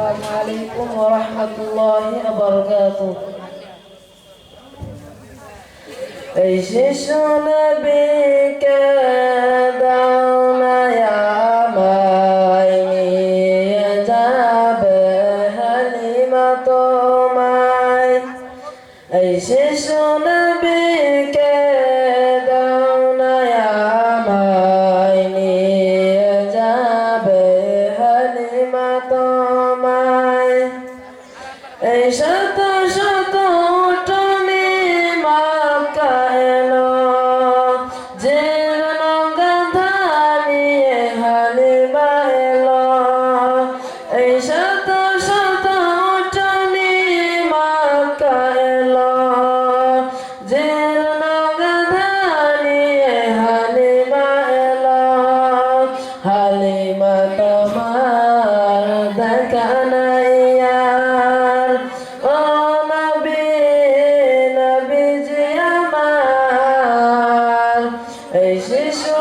السلام عليكم ورحمة الله وبركاته. إيش بك دعونا يا ماي يجاب هلمة ماي إيش بك দেখা নাই আর ও নবী নবীজি আমার। এই শিশু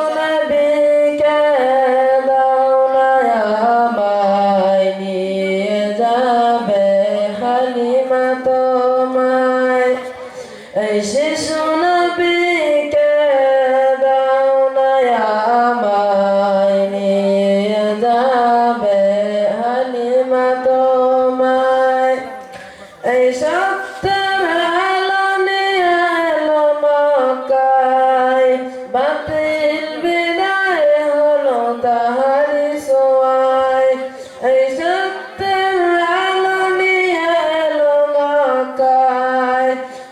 এই সত্যের আলো নিয়ে বাতিল বিদায় হলো তাহারি এই সত্যের আলো নিয়ে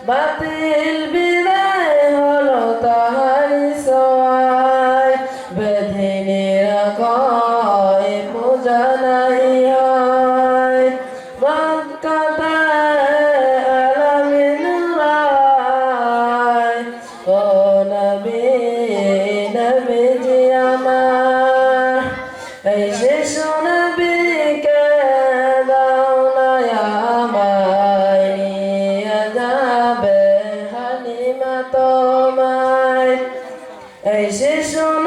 বাতিল বিদায় হলো তাহারি সোয়ায়। বেধিনীরা কয় এই আমায় নিয়ে যাবে হালিমা তোমায়। এই শিশু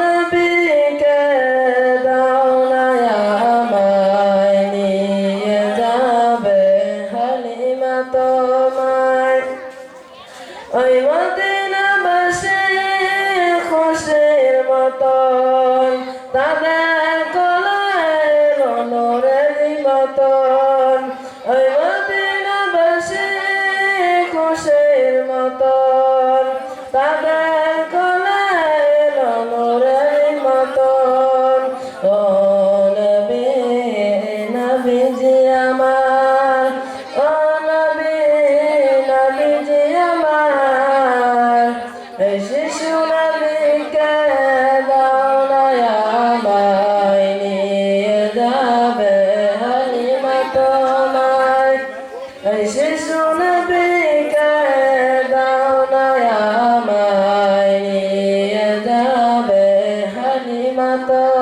মতন। ওই বসে খুশের মতন। তাদের নরের মতন। ও নবী নবীজি আমার এই শিশু নবীকে দাও নিয়ে যাবে হালিমা তোমায়